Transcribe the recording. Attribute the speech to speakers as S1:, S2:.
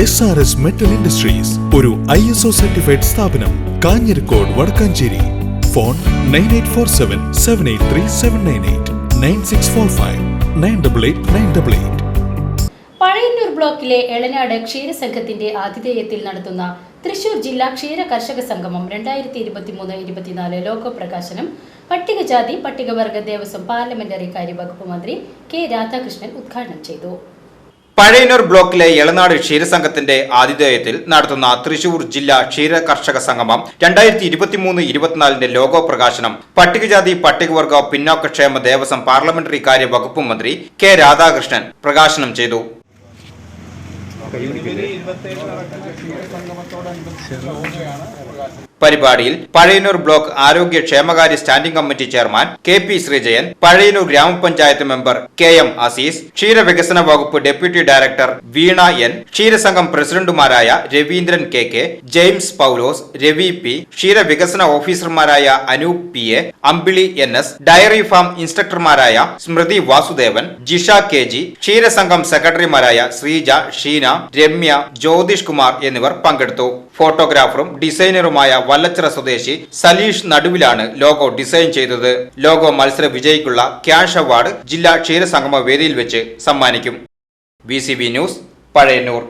S1: S R S metal industries ഒരു I S O certified സ്ഥാപനം Kanjirakode Vadakkanchery. Phone nine eight four seven seven eight three seven nine eight nine six four five nine double eight nine double eight
S2: Pazhayannur ബ്ലോക്കിലെ എളനാട് ക്ഷീരസംഘത്തിന്റെ ആതിഥേയത്തിൽ നടത്തുന്ന തൃശൂർ ജില്ലാ ക്ഷീര കർഷക സംഗമം രണ്ടായിരത്തി ഇരുപത്തിമൂന്ന് ഇരുപത്തിനാല് ലോക പ്രകാശനം പട്ടികജാതി പട്ടികവർഗ ദേവസ്വം പാർലമെന്ററി കാര്യ വകുപ്പ് മന്ത്രി കെ രാധാകൃഷ്ണൻ ഉദ്ഘാടനം ചെയ്തു.
S3: പഴയന്നൂർ ബ്ലോക്കിലെ എളനാട് ക്ഷീരസംഘത്തിന്റെ ആതിഥേയത്തിൽ നടത്തുന്ന തൃശൂർ ജില്ലാ ക്ഷീര കർഷക സംഗമം രണ്ടായിരത്തി ഇരുപത്തിമൂന്ന് ഇരുപത്തിനാലിന്റെ ലോഗോ പ്രകാശനം. പട്ടികജാതി പട്ടികവർഗ പിന്നോക്കക്ഷേമ ദേവസ്വം പാർലമെന്ററി കാര്യ വകുപ്പ് മന്ത്രി കെ രാധാകൃഷ്ണൻ പ്രകാശനം ചെയ്തു. പരിപാടിയിൽ പഴയനൂർ ബ്ലോക്ക് ആരോഗ്യ ക്ഷേമകാര്യ standing committee chairman K P Sreejayan Pazhayannur ഗ്രാമപഞ്ചായത്ത് മെമ്പർ കെ എം അസീസ് ക്ഷീരവികസന വകുപ്പ് ഡെപ്യൂട്ടി ഡയറക്ടർ വീണ എൻ ക്ഷീരസംഘം പ്രസിഡന്റുമാരായ Raveendran K K James Paulose Ravi P ക്ഷീരവികസന ഓഫീസർമാരായ Anoop P A Ambili N S dairy farm ഇൻസ്ട്രക്ടർമാരായ Smriti Vasudevan Jisha K G ക്ഷീരസംഘം സെക്രട്ടറിമാരായ ശ്രീജ ഷീന രമ്യ ജ്യോതിഷ് കുമാർ എന്നിവർ പങ്കെടുത്തു. ഫോട്ടോഗ്രാഫറും ഡിസൈനറുമായ വല്ലച്ചിറ സ്വദേശി സലീഷ് നടുവിലാണ് ലോഗോ ഡിസൈൻ ചെയ്തത്. ലോഗോ മത്സര വിജയിക്കുള്ള ക്യാഷ് അവാർഡ് ജില്ലാ ക്ഷീരസംഗമ വേദിയിൽ വെച്ച് സമ്മാനിക്കും. B news Pazhayannur.